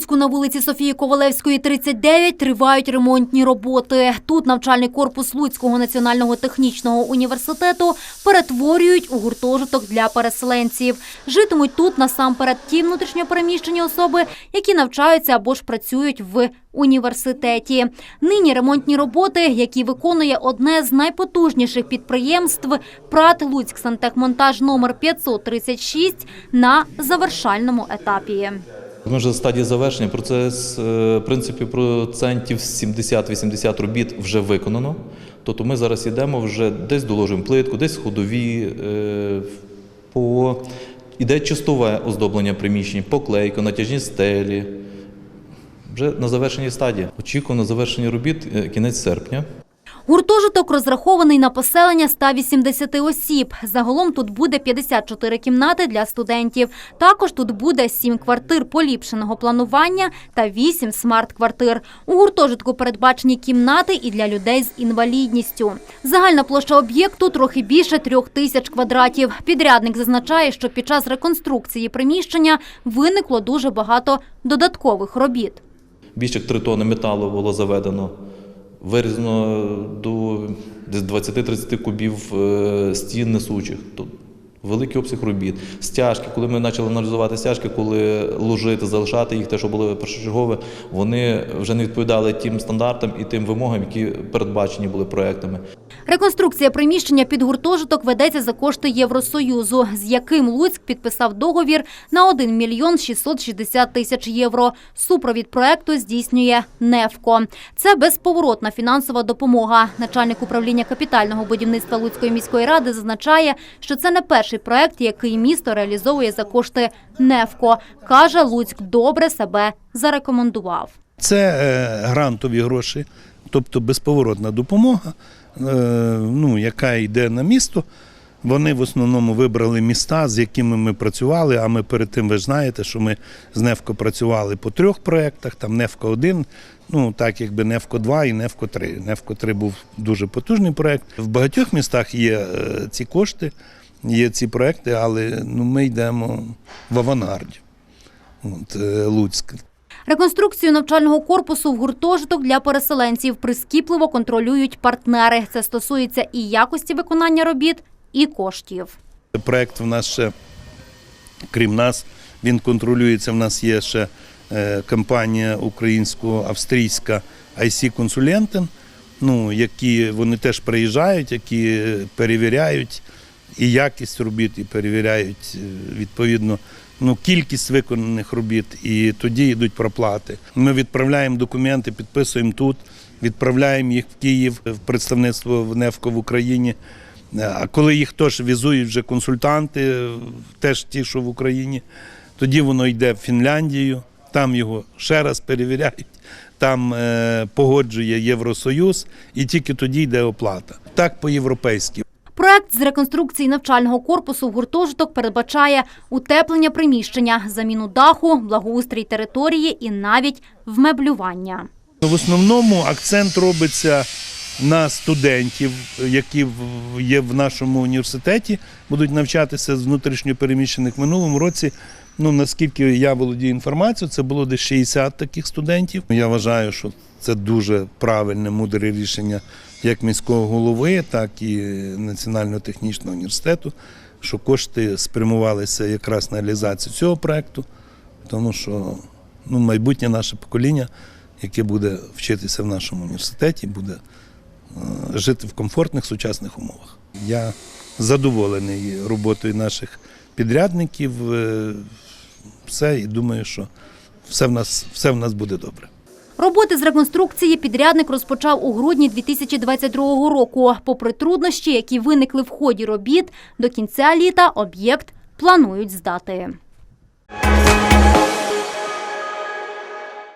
Луцьку на вулиці Софії Ковалевської, 39, тривають ремонтні роботи. Тут навчальний корпус Луцького національного технічного університету перетворюють у гуртожиток для переселенців. Житимуть тут насамперед ті внутрішньопереміщені особи, які навчаються або ж працюють в університеті. Нині ремонтні роботи, які виконує одне з найпотужніших підприємств ПРАТ Луцьк Сантехмонтаж номер 536 на завершальному етапі. Ми вже в стадії завершення. Процес, е, в принципі, процентів 70-80 робіт вже виконано. Тобто ми зараз йдемо вже десь доложимо плитку, десь ходові, е, по... іде чистове оздоблення приміщень, поклейка, натяжні стелі. Вже на завершеній стадії. Очікуємо на завершення робіт е, кінець серпня. Гуртожиток розрахований на поселення 180 осіб. Загалом тут буде 54 кімнати для студентів. Також тут буде 7 квартир поліпшеного планування та 8 смарт-квартир. У гуртожитку передбачені кімнати і для людей з інвалідністю. Загальна площа об'єкту трохи більше трьох тисяч квадратів. Підрядник зазначає, що під час реконструкції приміщення виникло дуже багато додаткових робіт. Більше як 3 тонни металу було заведено, вирізано до десь 20-30 кубів е, стін несучих. Великий обсяг робіт. Стяжки, коли ми почали аналізувати стяжки, коли ложити, залишати їх, те, що було першочергове, вони вже не відповідали тим стандартам і тим вимогам, які передбачені були проектами. Реконструкція приміщення під гуртожиток ведеться за кошти Євросоюзу, з яким Луцьк підписав договір на 1 мільйон 660 тисяч євро. Супровід проекту здійснює НЕФКО. Це безповоротна фінансова допомога. Начальник управління капітального будівництва Луцької міської ради зазначає, що це не перший проект, який місто реалізовує за кошти НЕФКО. Каже, Луцьк добре себе зарекомендував. Це е, грантові гроші, тобто безповоротна допомога, е, ну, яка йде на місто. Вони в основному вибрали міста, з якими ми працювали. А ми перед тим ви ж знаєте, що ми з Невко працювали по трьох проєктах. Там Невко 1 ну так якби Невко 2 і Невко 3 Невко 3 був дуже потужний проєкт. В багатьох містах є е, ці кошти, є ці проєкти, але ну, ми йдемо в авангарді. От, е, Луцьк. Реконструкцію навчального корпусу в гуртожиток для переселенців прискіпливо контролюють партнери. Це стосується і якості виконання робіт, і коштів. Проект в нас ще, крім нас, він контролюється. В нас є ще е, компанія українсько-австрійська IC Консулентен, ну, які вони теж приїжджають, які перевіряють і якість робіт, і перевіряють е, відповідно ну, кількість виконаних робіт, і тоді йдуть проплати. Ми відправляємо документи, підписуємо тут, відправляємо їх в Київ в представництво в НЕФКО в Україні. А коли їх теж візують вже консультанти, теж ті, що в Україні, тоді воно йде в Фінляндію, там його ще раз перевіряють, там е, погоджує Євросоюз, і тільки тоді йде оплата. Так по-європейськи. Проект з реконструкції навчального корпусу в гуртожиток передбачає утеплення приміщення, заміну даху, благоустрій території і навіть вмеблювання. В основному акцент робиться на студентів, які є в нашому університеті, будуть навчатися з внутрішньопереміщених. Минулому році, ну наскільки я володію інформацією, це було десь 60 таких студентів. Я вважаю, що це дуже правильне, мудре рішення як міського голови, так і Національного технічного університету, що кошти спрямувалися якраз на реалізацію цього проекту, тому що ну, майбутнє наше покоління, яке буде вчитися в нашому університеті, буде е, жити в комфортних сучасних умовах. Я задоволений роботою наших підрядників. е, Все, і думаю, що все в нас, все в нас буде добре. Роботи з реконструкції підрядник розпочав у грудні 2022 року. Попри труднощі, які виникли в ході робіт, до кінця літа об'єкт планують здати.